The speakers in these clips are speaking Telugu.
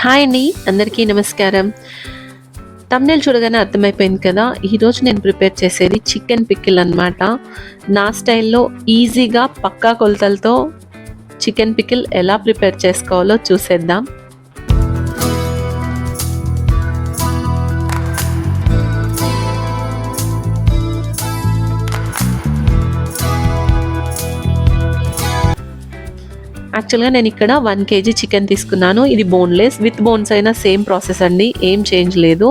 హాయ్ అండి అందరికీ నమస్కారం. తమ్నేల్ చూడగానే అర్థమైపోయింది కదా ఈరోజు నేను ప్రిపేర్ చేసేది చికెన్ పిక్కిల్ అన్నమాట. నా స్టైల్లో ఈజీగా పక్కా కొలతలతో చికెన్ పికిల్ ఎలా ప్రిపేర్ చేసుకోవాలో చూసేద్దాం. యాక్చువల్గా నేను ఇక్కడ వన్ కేజీ చికెన్ తీసుకున్నాను. ఇది బోన్లెస్ విత్ బోన్స్ అయినా సేమ్ ప్రాసెస్ అండి. ఏం చేంజ్ లేదు.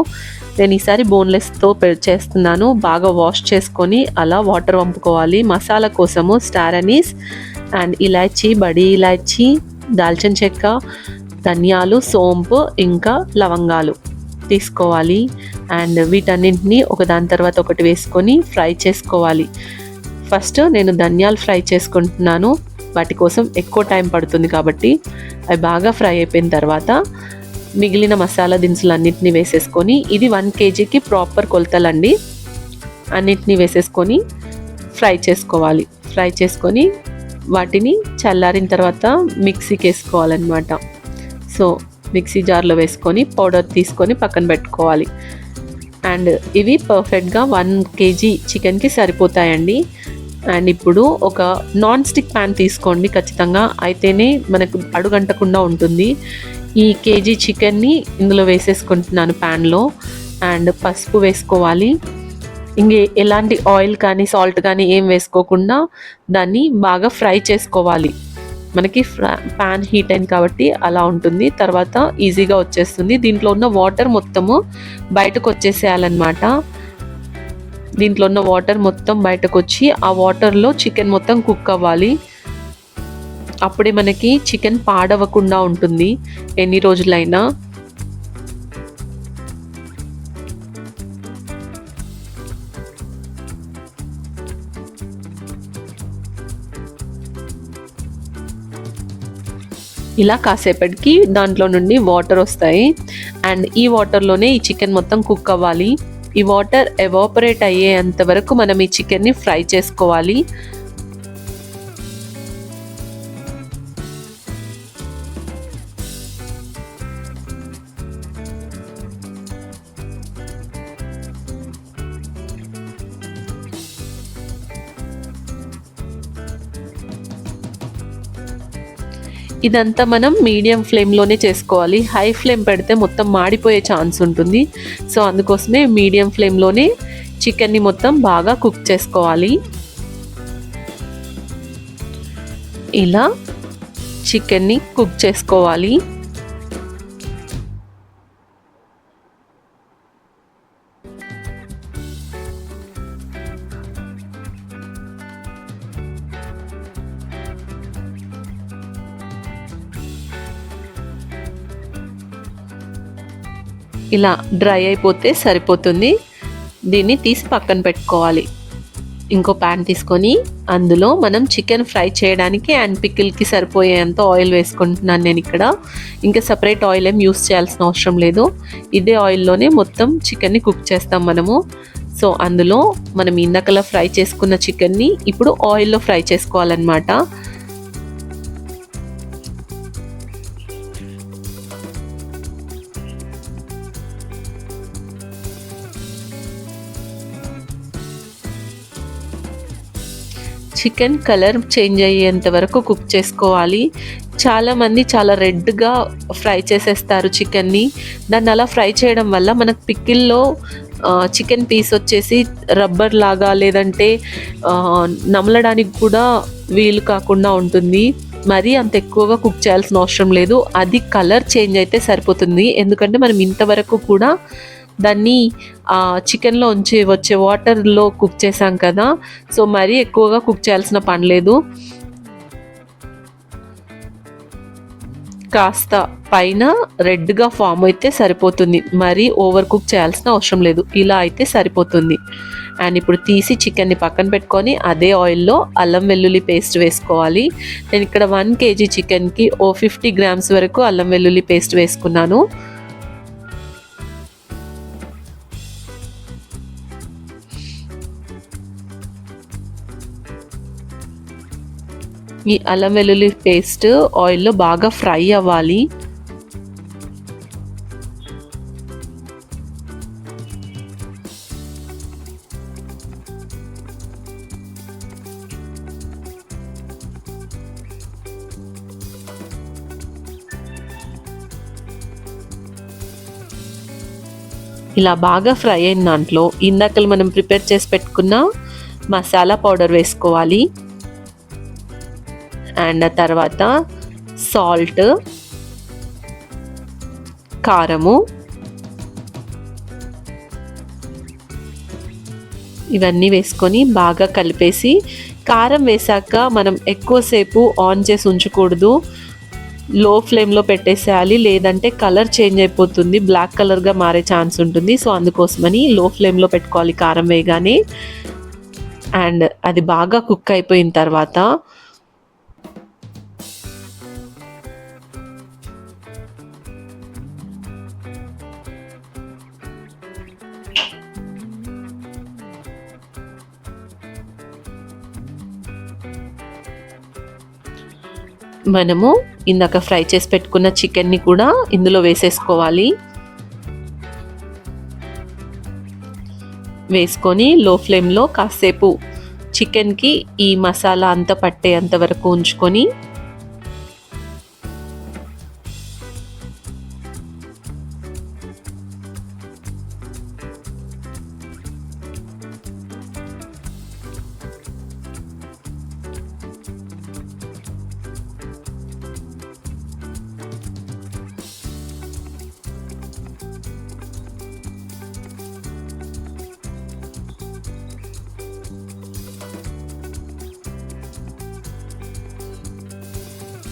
నేను ఈసారి బోన్లెస్తో చేస్తున్నాను. బాగా వాష్ చేసుకొని అలా వాటర్ వంపుకోవాలి. మసాలా కోసము స్టార్ అనీస్ అండ్ ఇలాచీ బడి ఇలాచీ దాల్చిన చెక్క ధనియాలు సోంపు ఇంకా లవంగాలు తీసుకోవాలి. అండ్ వీటన్నింటినీ ఒక దాని తర్వాత ఒకటి వేసుకొని ఫ్రై చేసుకోవాలి. ఫస్ట్ నేను ధనియాలు ఫ్రై చేసుకుంటున్నాను. వాటి కోసం ఎక్కువ టైం పడుతుంది కాబట్టి అవి బాగా ఫ్రై అయిపోయిన తర్వాత మిగిలిన మసాలా దినుసులు అన్నిటిని వేసేసుకొని ఇది వన్ కేజీకి ప్రాపర్ కొలతలండి. అన్నిటినీ వేసేసుకొని ఫ్రై చేసుకోవాలి. ఫ్రై చేసుకొని వాటిని చల్లారిన తర్వాత మిక్సీకి వేసుకోవాలన్నమాట. సో మిక్సీ జార్లో వేసుకొని పౌడర్ తీసుకొని పక్కన పెట్టుకోవాలి. అండ్ ఇవి పర్ఫెక్ట్గా వన్ కేజీ చికెన్కి సరిపోతాయండి. అండ్ ఇప్పుడు ఒక నాన్ స్టిక్ ప్యాన్ తీసుకోండి ఖచ్చితంగా. అయితేనే మనకు అడుగంటకుండా ఉంటుంది. ఈ కేజీ చికెన్ని ఇందులో వేసేసుకుంటున్నాను ప్యాన్లో అండ్ పసుపు వేసుకోవాలి. ఇంకే ఎలాంటి ఆయిల్ కానీ సాల్ట్ కానీ ఏం వేసుకోకుండా దాన్ని బాగా ఫ్రై చేసుకోవాలి. మనకి ప్యాన్ హీట్ అయింది కాబట్టి అలా ఉంటుంది. తర్వాత ఈజీగా వచ్చేస్తుంది. దీంట్లో ఉన్న వాటర్ మొత్తము బయటకు వచ్చేసేయాలన్నమాట. దీంట్లో ఉన్న వాటర్ మొత్తం బయటకు వచ్చి ఆ వాటర్లో చికెన్ మొత్తం కుక్ అవ్వాలి. అప్పుడే మనకి చికెన్ పాడవకుండా ఉంటుంది. ఎన్ని రోజులైనా. ఇలా కాసేపటికి దాంట్లో నుండి వాటర్ వస్తాయి. అండ్ ఈ వాటర్లోనే ఈ చికెన్ మొత్తం కుక్ అవ్వాలి. ఈ వాటర్ ఎవాపరేట్ అయ్యేంత వరకు మనం ఈ చికెన్ని ఫ్రై చేసుకోవాలి. ఇదంతా మనం మీడియం ఫ్లేమ్లోనే చేసుకోవాలి. హై ఫ్లేమ్ పెడితే మొత్తం మాడిపోయే ఛాన్స్ ఉంటుంది. సో అందుకోసమే మీడియం ఫ్లేమ్లోనే చికెన్ని మొత్తం బాగా కుక్ చేసుకోవాలి. ఇలా చికెన్ని కుక్ చేసుకోవాలి. ఇలా డ్రై అయిపోతే సరిపోతుంది. దీన్ని తీసి పక్కన పెట్టుకోవాలి. ఇంకో ప్యాన్ తీసుకొని అందులో మనం చికెన్ ఫ్రై చేయడానికి అండ్ పికిల్కి సరిపోయేంత ఆయిల్ వేసుకుంటున్నాను నేను ఇక్కడ. ఇంకా సపరేట్ ఆయిల్ ఏం యూస్ చేయాల్సిన అవసరం లేదు. ఇదే ఆయిల్లోనే మొత్తం చికెన్ని కుక్ చేస్తాం మనము. సో అందులో మనం ఇందాకలా ఫ్రై చేసుకున్న చికెన్ని ఇప్పుడు ఆయిల్లో ఫ్రై చేసుకోవాలన్నమాట. చికెన్ కలర్ చేంజ్ అయ్యేంత వరకు కుక్ చేసుకోవాలి. చాలామంది చాలా రెడ్గా ఫ్రై చేసేస్తారు చికెన్ని. దాన్ని అలా ఫ్రై చేయడం వల్ల మనకు పిక్కిల్లో చికెన్ పీస్ వచ్చేసి రబ్బర్ లాగా లేదంటే నమలడానికి కూడా వీలు కాకుండా ఉంటుంది. మరీ అంత ఎక్కువగా కుక్ చేయాల్సిన అవసరం లేదు. అది కలర్ చేంజ్ అయితే సరిపోతుంది. ఎందుకంటే మనం ఇంతవరకు కూడా దాన్ని చికెన్లో ఉంచి వచ్చే వాటర్లో కుక్ చేసాం కదా. సో మరీ ఎక్కువగా కుక్ చేయాల్సిన పని లేదు. కాస్త పైన రెడ్గా ఫామ్ అయితే సరిపోతుంది. మరీ ఓవర్ కుక్ చేయాల్సిన అవసరం లేదు. ఇలా అయితే సరిపోతుంది. అండ్ ఇప్పుడు తీసి చికెన్ని పక్కన పెట్టుకొని అదే ఆయిల్లో అల్లం వెల్లుల్లి పేస్ట్ వేసుకోవాలి. నేను ఇక్కడ వన్ కేజీ చికెన్కి ఓ ఫిఫ్టీ గ్రామ్స్ వరకు అల్లం వెల్లుల్లి పేస్ట్ వేసుకున్నాను. ఈ అల్లం వెల్లుల్లి పేస్ట్ ఆయిల్లో బాగా ఫ్రై అవ్వాలి. ఇలా బాగా ఫ్రై అయిన దాంట్లో ఇందాకలు మనం ప్రిపేర్ చేసి పెట్టుకున్న మసాలా పౌడర్ వేసుకోవాలి. అండ్ తర్వాత సాల్ట్ కారము. ఇవన్నీ వేసుకొని బాగా కలిపేసి కారం వేసాక మనం ఎక్కువసేపు ఆన్ చేసి ఉంచకూడదు. లో ఫ్లేమ్లో పెట్టేసేయాలి లేదంటే కలర్ చేంజ్ అయిపోతుంది బ్లాక్ కలర్గా మారే ఛాన్స్ ఉంటుంది. సో అందుకోసమని లో ఫ్లేమ్లో పెట్టుకోవాలి కారం వేయగానే. అండ్ అది బాగా కుక్ అయిపోయిన తర్వాత మనము ఇందాక ఫ్రై చేసి పెట్టుకున్న చికెన్ని కూడా ఇందులో వేసేసుకోవాలి. వేసుకొని లో ఫ్లేమ్లో కాసేపు చికెన్కి ఈ మసాలా అంతా పట్టేంత వరకు ఉంచుకొని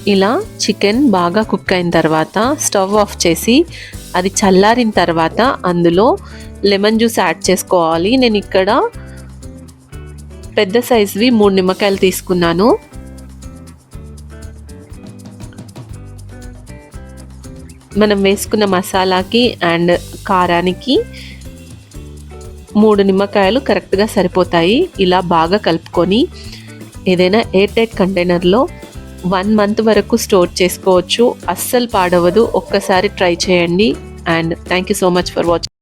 ఇలా చికెన్ బాగా కుక్ అయిన తర్వాత స్టవ్ ఆఫ్ చేసి అది చల్లారిన తర్వాత అందులో లెమన్ జ్యూస్ యాడ్ చేసుకోవాలి. నేను ఇక్కడ పెద్ద సైజువి మూడు నిమ్మకాయలు తీసుకున్నాను. మనం వేసుకున్న మసాలాకి అండ్ కారానికి మూడు నిమ్మకాయలు కరెక్ట్గా సరిపోతాయి. ఇలా బాగా కలుపుకొని ఏదైనా ఎయిర్ టైట్ కంటైనర్లో వన్ మంత్ వరకు స్టోర్ చేసుకోవచ్చు. అస్సలు పాడవదు. ఒక్కసారి ట్రై చేయండి. And thank you so much for watching